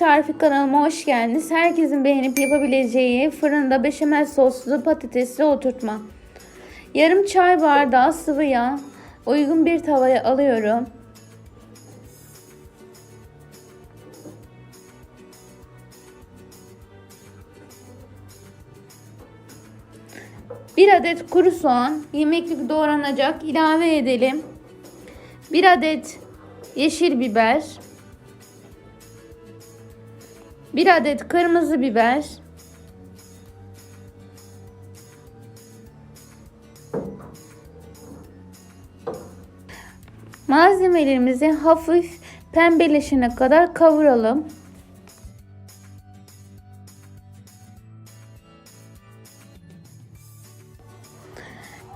Tarifi kanalıma hoş geldiniz. Herkesin beğenip yapabileceği fırında beşamel soslu patatesli oturtma. Yarım çay bardağı sıvı yağ uygun bir tavaya alıyorum. Bir adet kuru soğan yemeklik doğranacak ilave edelim. Bir adet yeşil biber. Bir adet kırmızı biber. Malzemelerimizi hafif pembeleşene kadar kavuralım.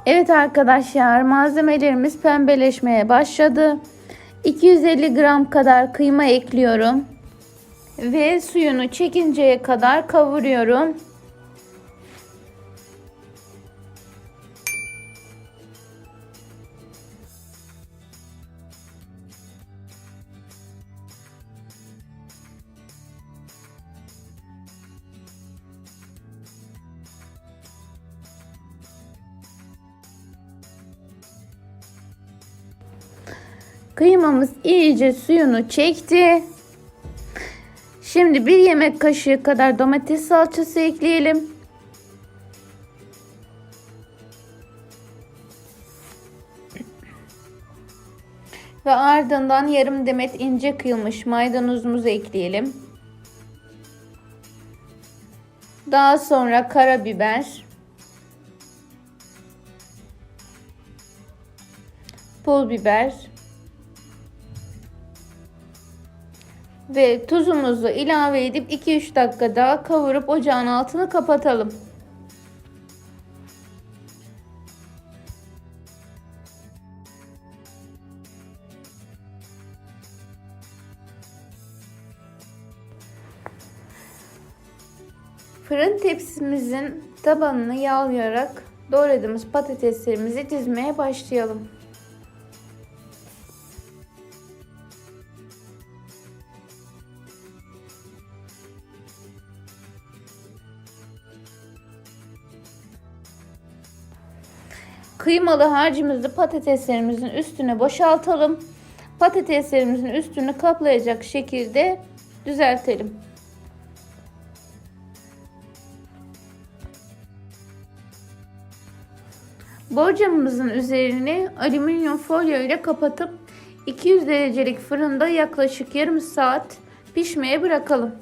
Evet arkadaşlar malzemelerimiz pembeleşmeye başladı. 250 gram kadar kıyma ekliyorum. Ve suyunu çekinceye kadar kavuruyorum. Kıymamız iyice suyunu çekti. Şimdi bir yemek kaşığı kadar domates salçası ekleyelim. Ve ardından yarım demet ince kıyılmış maydanozumuzu ekleyelim. Daha sonra karabiber, pul biber, ve tuzumuzu ilave edip 2-3 dakika daha kavurup ocağın altını kapatalım. Fırın tepsimizin tabanını yağlayarak doğradığımız patateslerimizi dizmeye başlayalım. Kıymalı harcımızı patateslerimizin üstüne boşaltalım. Patateslerimizin üstünü kaplayacak şekilde düzeltelim. Borcamımızın üzerini alüminyum folyo ile kapatıp 200 derecelik fırında yaklaşık yarım saat pişmeye bırakalım.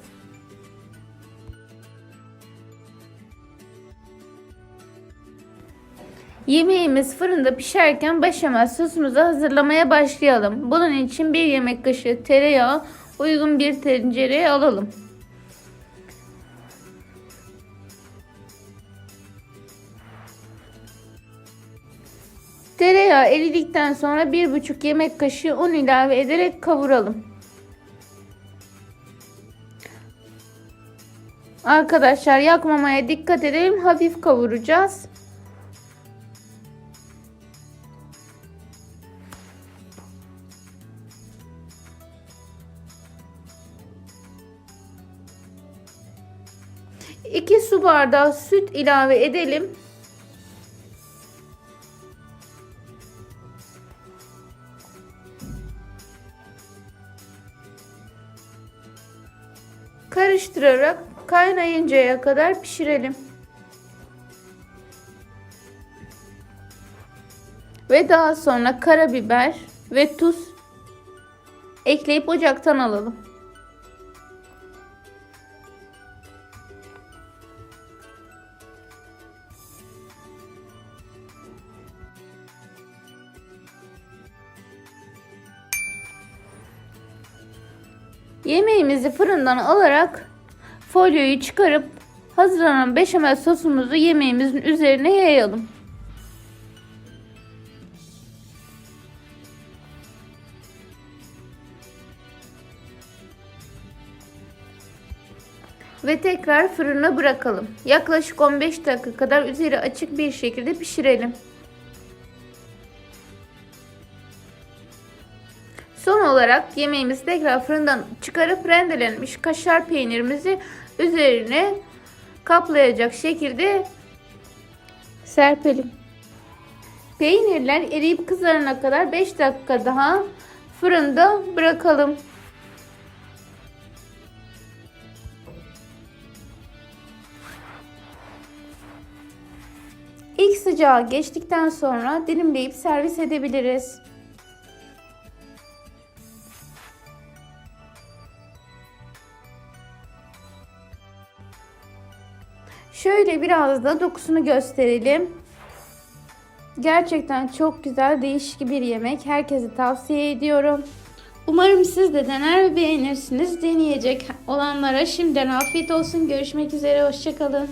Yemeğimiz fırında pişerken beşamel sosumuzu hazırlamaya başlayalım. Bunun için bir yemek kaşığı tereyağı uygun bir tencereye alalım. Tereyağı eridikten sonra bir buçuk yemek kaşığı un ilave ederek kavuralım. Arkadaşlar yakmamaya dikkat edelim. Hafif kavuracağız. İki su bardağı süt ilave edelim. Karıştırarak kaynayıncaya kadar pişirelim. Ve daha sonra karabiber ve tuz ekleyip ocaktan alalım. Yemeğimizi fırından alarak folyoyu çıkarıp hazırlanan beşamel sosumuzu yemeğimizin üzerine yayalım. Ve tekrar fırına bırakalım. Yaklaşık 15 dakika kadar üzeri açık bir şekilde pişirelim. Son olarak yemeğimizi tekrar fırından çıkarıp rendelenmiş kaşar peynirimizi üzerine kaplayacak şekilde serpelim. Peynirler eriyip kızarana kadar 5 dakika daha fırında bırakalım. İlk sıcağı geçtikten sonra dilimleyip servis edebiliriz. Şöyle biraz da dokusunu gösterelim. Gerçekten çok güzel, değişik bir yemek. Herkese tavsiye ediyorum. Umarım siz de dener ve beğenirsiniz. Deneyecek olanlara şimdiden afiyet olsun. Görüşmek üzere, hoşçakalın.